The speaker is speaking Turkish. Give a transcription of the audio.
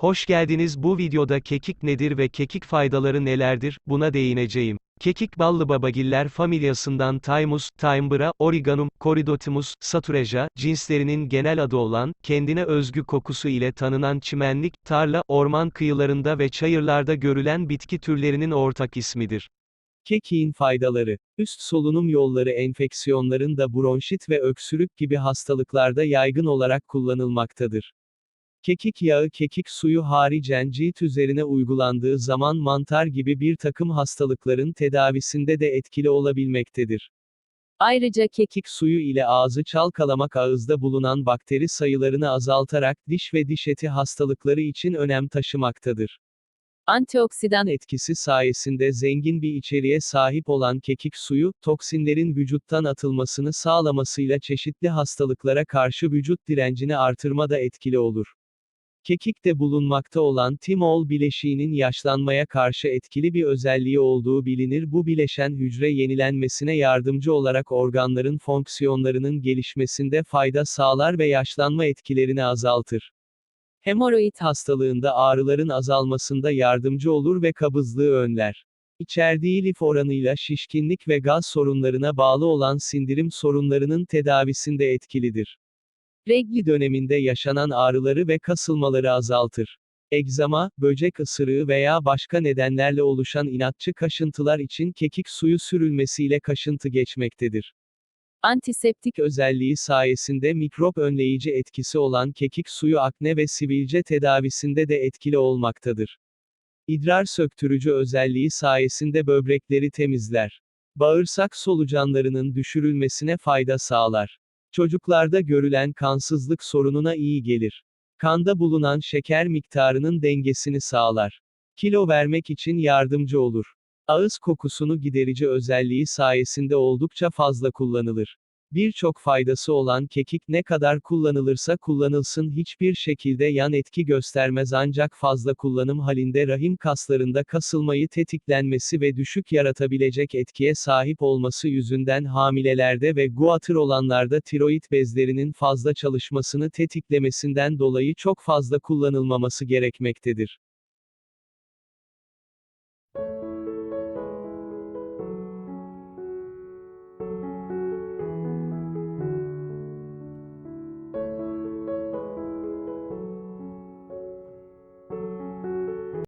Hoş geldiniz bu videoda kekik nedir ve kekik faydaları nelerdir, buna değineceğim. Kekik ballı babagiller familyasından Thymus, Thymbra, Origanum, Corydotimus, Satureja, cinslerinin genel adı olan, kendine özgü kokusu ile tanınan çimenlik, tarla, orman kıyılarında ve çayırlarda görülen bitki türlerinin ortak ismidir. Kekiğin faydaları, üst solunum yolları enfeksiyonlarında bronşit ve öksürük gibi hastalıklarda yaygın olarak kullanılmaktadır. Kekik yağı kekik suyu haricen cilt üzerine uygulandığı zaman mantar gibi bir takım hastalıkların tedavisinde de etkili olabilmektedir. Ayrıca kekik suyu ile ağzı çalkalamak ağızda bulunan bakteri sayılarını azaltarak diş ve diş eti hastalıkları için önem taşımaktadır. Antioksidan etkisi sayesinde zengin bir içeriğe sahip olan kekik suyu, toksinlerin vücuttan atılmasını sağlamasıyla çeşitli hastalıklara karşı vücut direncini artırmada etkili olur. Kekikte bulunmakta olan timol bileşiğinin yaşlanmaya karşı etkili bir özelliği olduğu bilinir. Bu bileşen hücre yenilenmesine yardımcı olarak organların fonksiyonlarının gelişmesinde fayda sağlar ve yaşlanma etkilerini azaltır. Hemoroid hastalığında ağrıların azalmasında yardımcı olur ve kabızlığı önler. İçerdiği lif oranıyla şişkinlik ve gaz sorunlarına bağlı olan sindirim sorunlarının tedavisinde etkilidir. Regli döneminde yaşanan ağrıları ve kasılmaları azaltır. Egzama, böcek ısırığı veya başka nedenlerle oluşan inatçı kaşıntılar için kekik suyu sürülmesiyle kaşıntı geçmektedir. Antiseptik özelliği sayesinde mikrop önleyici etkisi olan kekik suyu akne ve sivilce tedavisinde de etkili olmaktadır. İdrar söktürücü özelliği sayesinde böbrekleri temizler. Bağırsak solucanlarının düşürülmesine fayda sağlar. Çocuklarda görülen kansızlık sorununa iyi gelir. Kanda bulunan şeker miktarının dengesini sağlar. Kilo vermek için yardımcı olur. Ağız kokusunu giderici özelliği sayesinde oldukça fazla kullanılır. Birçok faydası olan kekik ne kadar kullanılırsa kullanılsın hiçbir şekilde yan etki göstermez ancak fazla kullanım halinde rahim kaslarında kasılmayı tetiklenmesi ve düşük yaratabilecek etkiye sahip olması yüzünden hamilelerde ve guatr olanlarda tiroid bezlerinin fazla çalışmasını tetiklemesinden dolayı çok fazla kullanılmaması gerekmektedir.